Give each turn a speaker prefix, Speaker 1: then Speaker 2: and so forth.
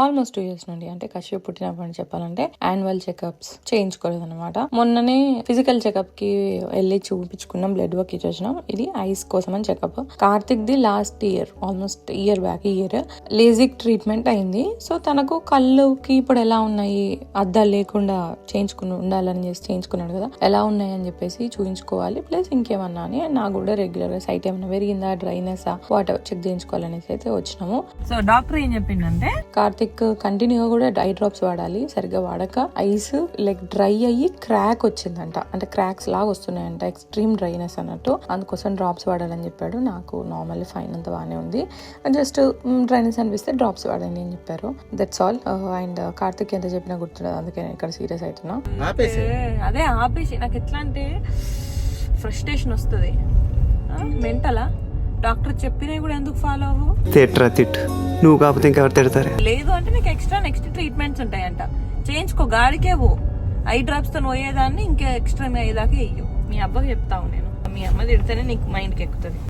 Speaker 1: Almost two years నుండి అంటే కశ్యప్ పుట్టినప్పటి నుంచి చెప్పాలంటే యాన్యువల్ చెకప్స్ చేయించుకోలేదు అనమాట మొన్ననే ఫిజికల్ చెకప్కి వెళ్ళి చూపించుకున్నాం బ్లడ్ వర్క్ ఇచ్చి వచ్చినాం ఇది ఐస్ కోసం అని checkup Karthik the last year almost year back year LASIK treatment అయింది. సో తనకు కళ్ళుకి ఇప్పుడు ఎలా ఉన్నాయి? అద్దాలు లేకుండా చేయించుకుని ఉండాలని చేసి చేయించుకున్నాడు కదా. ఎలా ఉన్నాయి అని చెప్పేసి చూపించుకోవాలి ప్లస్ ఇంకేమన్నా అని నాకు కూడా రెగ్యులర్గా సైట్ ఏమైనా పెరిగిందా డ్రైనెస్ వాట్ చెక్ చేయించుకోవాలనేసి అయితే వచ్చినాము.
Speaker 2: సో డాక్టర్ ఏం చెప్పిండంటే
Speaker 1: కార్తిక్ కంటిన్యూగా కూడా ఐ డ్రాప్స్ వాడాలి. సరిగ్గా వాడక ఐస్ లైక్ డ్రై అయ్యి క్రాక్ వచ్చిందంట. అంటే క్రాక్స్ లాగా వస్తున్నాయంట ఎక్స్ట్రీమ్ డ్రైనెస్ అన్నట్టు. అందుకోసం డ్రాప్స్ వాడాలని చెప్పాడు. నాకు నార్మల్లీ ఫైన్ అంత బాగానే ఉంది. జస్ట్ డ్రైనెస్ అనిపిస్తే డ్రాప్స్ వాడండి అని చెప్పారు. దట్స్ ఆల్ అండ్ కార్తిక్ ఎంత చెప్పినా గుర్తులేదు అందుకే నేను ఇక్కడ సీరియస్ అవుతున్నా.
Speaker 3: ఆపేసి.
Speaker 2: అదే ఆపేసి. నాకు ఎట్లా అంటే ఫ్రస్ట్రేషన్ వస్తుంది. మెంటలా? డాక్టర్ చెప్పినవి కూడా ఎందుకు ఫాలో అవ్వు?
Speaker 4: తిట్రా నువ్వు కాకపోతే ఇంకెవరు తిడతారు?
Speaker 2: లేదు అంటే నీకు ఎక్స్ట్రా నెక్స్ట్ ట్రీట్మెంట్స్ ఉంటాయంట. చేయించుకో గాడికే పో. ఐ డ్రాప్స్తో పోయేదాన్ని ఇంకా ఎక్స్ట్రా అయ్యేదాకా వెయ్యు మీ అబ్బాయి చెప్తావు నేను. మీ అమ్మ తిడితేనే నీకు మైండ్కి ఎక్కుతుంది.